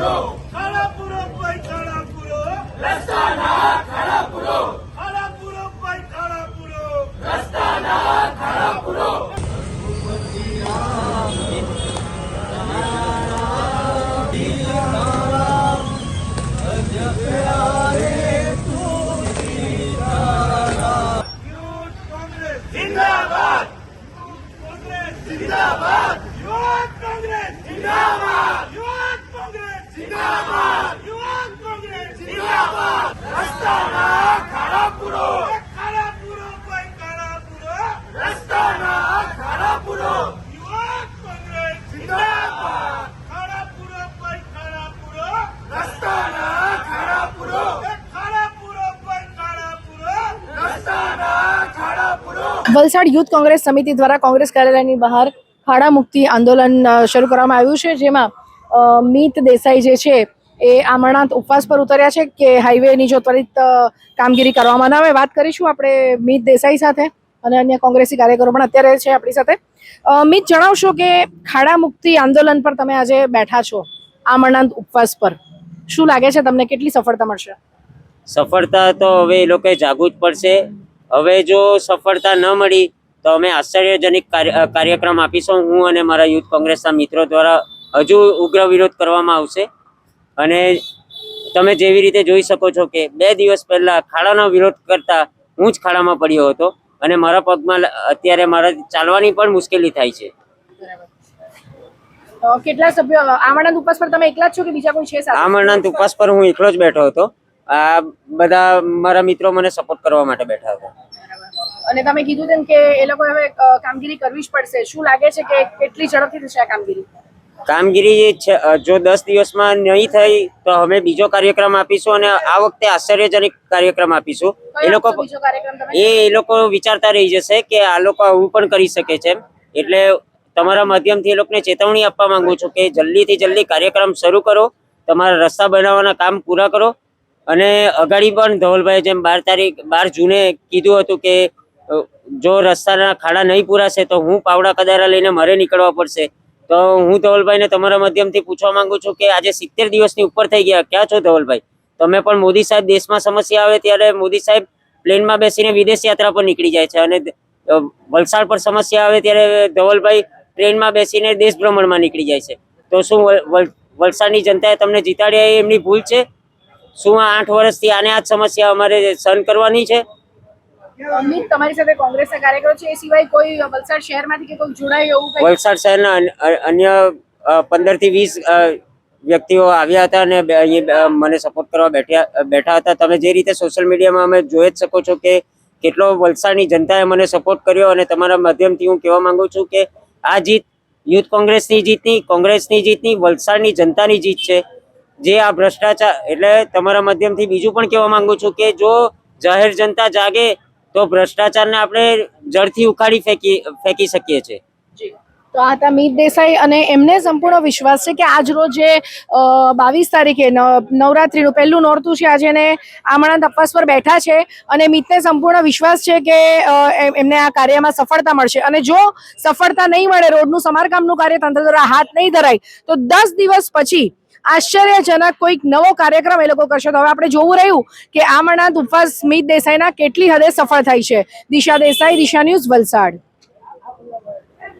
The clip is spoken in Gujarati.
Oh! વલસાડ યુથ કોંગ્રેસ સમિતિ દ્વારા કોંગ્રેસ કાર્યાલયની બહાર ખાડા મુક્તિ આંદોલન શરૂ કરવામાં આવ્યું છે, જેમાં મિત દેસાઈ જે છે, એ આમરણાંત ઉપવાસ પર ઉતર્યા છે કે હાઈવેની જો ત્વરિત કામગીરી કરવામાં ના આવે. વાત કરીશું આપણે મીત દેસાઈ સાથે અને અન્ય કોંગ્રેસી કાર્યકરો પણ અત્યારે છે આપણી સાથે. મિત જણાવશો કે ખાડા મુક્તિ આંદોલન પર તમે આજે બેઠા છો, આમરણાંત ઉપવાસ પર. શું લાગે છે તમને કેટલી સફળતા મળશે? સફળતા તો હવે એ લોકોએ જાગવું જ પડશે. હવે જો સફળતા ન મળી તો અમે આશ્ચર્યજનક કાર્યક્રમ આપીશું. હું અને મારા યુથ કોંગ્રેસના મિત્રો દ્વારા હજુ ઉગ્ર વિરોધ કરવામાં આવશે. અને તમે જેવી રીતે જોઈ શકો છો કે બે દિવસ પહેલા ખાડાનો વિરોધ કરતા હું જ ખાડામાં પડ્યો હતો. અને મારા પગમાં અત્યારે મારા ચાલવાની પણ મુશ્કેલી થાય છે. કેટલા સભ્યો આમરણાંત ઉપવાસ પર તમે એકલા જ છો કે બીજા કોઈ છે સાથે? આમરણાંત ઉપવાસ પર હું એકલો જ બેઠો હતો. આ બધા મારા મિત્રો મને સપોર્ટ કરવા માટે બેઠા હતા. અને તમે કીધું તેમ કે એ લોકો હવે કામગીરી કરવી જ પડશે. શું લાગે છે કે કેટલી ઝડપથી થશે આ કામગીરી? કામગીરી જે દસ દિવસમાં નહીં થઈ તો અમે બીજો કાર્યક્રમ આપીશું અને આ વખતે આશ્ચર્યજનક કાર્યક્રમ આપીશું. એ લોકો એ લોકો વિચારતા રહી જશે કે આ લોકો આવું પણ કરી શકે છે એટલે તમારા માધ્યમથી એ લોકોને ચેતવણી આપવા માંગુ છું કે જલ્દીથી જલ્દી કાર્યક્રમ શરૂ કરો તમારા રસ્તા બનાવવાના કામ પૂરા કરો. અને અગાડી પણ ધવલભાઈ જેમ બાર તારીખ બાર જૂને કીધું હતું કે જો રસ્તાના ખાડા નહીં પૂરાશે તો હું પાવડા કદારા લઈને મારે નીકળવા પડશે. તો હું ધવલભાઈને તમારા માધ્યમથી પૂછવા માંગુ છું કે આજે સિત્તેર દિવસની ઉપર થઈ ગયા. ક્યાં છો ધવલભાઈ? તમે પણ મોદી સાહેબ દેશમાં સમસ્યા આવે ત્યારે મોદી સાહેબ પ્લેનમાં બેસીને વિદેશ યાત્રા પર નીકળી જાય છે અને વલસાડ પર સમસ્યા આવે ત્યારે ધવલભાઈ ટ્રેનમાં બેસીને દેશ ભ્રમણમાં નીકળી જાય છે. તો શું વલ- વલ- વલસાડની જનતાએ તમને જીતાડ્યા એ એમની ભૂલ છે? શું આ આઠ વર્ષથી આને આ જ સમસ્યા અમારે સહન કરવાની છે? અમિત, તમારી સાથે કોંગ્રેસના કાર્યકરો છે, એ સિવાય કોઈ વલસાડ શહેરમાંથી કે કોઈ જોડાય એવું કંઈ? વલસાડ શહેરના અન- અન્ય પંદરથી વીસ વ્યક્તિઓ આવ્યા હતા અને મને સપોર્ટ કરવા બેઠ્યા બેઠા હતા. તમે જે રીતે સોશિયલ મીડિયામાં અમે જોઈ જ શકો છો કે કેટલો વલસાડની જનતાએ મને સપોર્ટ કર્યો અને તમારા માધ્યમથી હું કહેવા માંગુ છું કે આ જીત યુથ કોંગ્રેસની જીતની કોંગ્રેસની જીતની, વલસાડની જનતાની જીત છે. જે આ ભ્રષ્ટાચાર, એટલે તમારા માધ્યમથી બીજું પણ કહેવા માંગુ છું કે જો જાહેર જનતા જાગે તો ભ્રષ્ટાચારને આપણે જડથી ઉખાડી ફેંકી ફેંકી શકીએ છીએ. તો આ હતા મીત દેસાઈ અને એમને સંપૂર્ણ વિશ્વાસ છે કે આજ રોજ જે બાવીસ તારીખે નવરાત્રીનું પહેલું નોરતું છે, આજે એને આમણા તપાસ પર બેઠા છે અને મીતને સંપૂર્ણ વિશ્વાસ છે કે એમને આ કાર્યમાં સફળતા મળશે અને જો સફળતા નહીં મળે, રોડનું સમારકામનું કાર્ય તંત્ર દ્વારા હાથ નહીં ધરાય, તો દસ દિવસ પછી આશ્ચર્યજનક કોઈક નવો કાર્યક્રમ એ લોકો કરશે. તો હવે આપણે જોવું રહ્યું કે આમરણાંત ઉપવાસ સ્મિત દેસાઈના કેટલી હદે સફળ થાય છે. દિશા દેસાઈ, દિશા ન્યૂઝ વલસાડ.